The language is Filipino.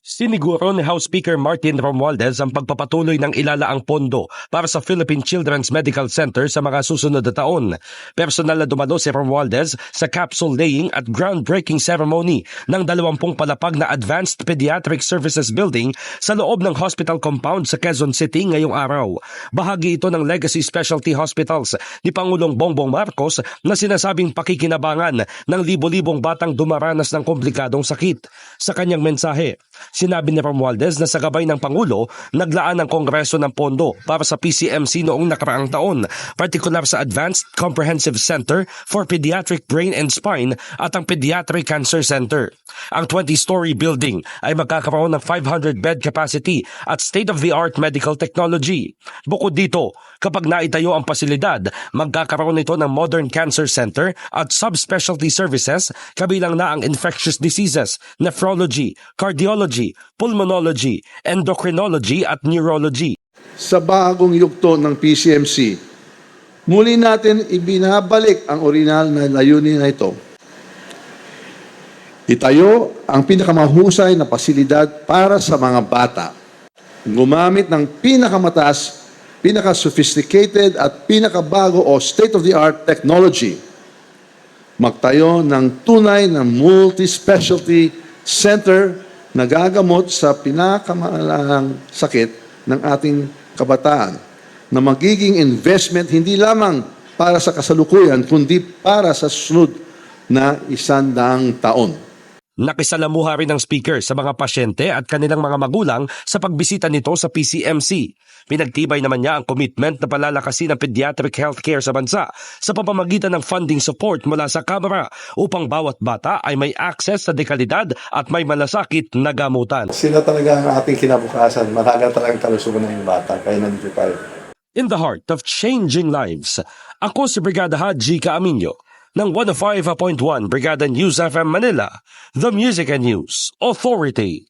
Siniguro ni House Speaker Martin Romualdez ang pagpapatuloy ng ilalaang pondo para sa Philippine Children's Medical Center sa mga susunod na taon. Personal na dumalo si Romualdez sa capsule laying at groundbreaking ceremony ng 20 palapag na Advanced Pediatric Services Building sa loob ng hospital compound sa Quezon City ngayong araw. Bahagi ito ng Legacy Specialty Hospitals ni Pangulong Bongbong Marcos na sinasabing pakikinabangan ng libo-libong batang dumaranas ng komplikadong sakit. Sa kanyang mensahe, Sinabi ni Romualdez na sa gabay ng Pangulo, naglaan ng Kongreso ng pondo para sa PCMC noong nakaraang taon, partikular sa Advanced Comprehensive Center for Pediatric Brain and Spine at ang Pediatric Cancer Center. Ang 20-story building ay magkakaroon ng 500-bed capacity at state-of-the-art medical technology. Bukod dito, kapag naitayo ang pasilidad, magkakaroon ito ng modern cancer center at subspecialty services kabilang na ang infectious diseases, nephrology, cardiology, pulmonology, endocrinology at neurology. sa bagong yugto ng PCMC, muli natin ibinabalik ang orinal na layunin na ito. Itayo ang pinakamahusay na pasilidad para sa mga bata. Gumamit ng pinakamataas, pinaka-sophisticated at pinakabago o state-of-the-art technology. Magtayo ng tunay na multi-specialty center na gagamot sa pinakamalalang sakit ng ating kabataan na magiging investment hindi lamang para sa kasalukuyan kundi para sa sunod na isandaang taon. Nakisalamuha rin ng speaker sa mga pasyente at kanilang mga magulang sa pagbisita nito sa PCMC. Pinagtibay naman niya ang commitment na palalakasin ang pediatric healthcare sa bansa sa pamamagitan ng funding support mula sa Kamara upang bawat bata ay may access sa dekalidad at may malasakit na gamutan. Sila talaga ang ating kinabukasan. Malaga talagang kalusugan ng bata. Kaya nandito tayo. In the heart of changing lives, ako si Brigada Haji Caaminyo ng 105.1 Brigada News FM Manila, the Music and News Authority.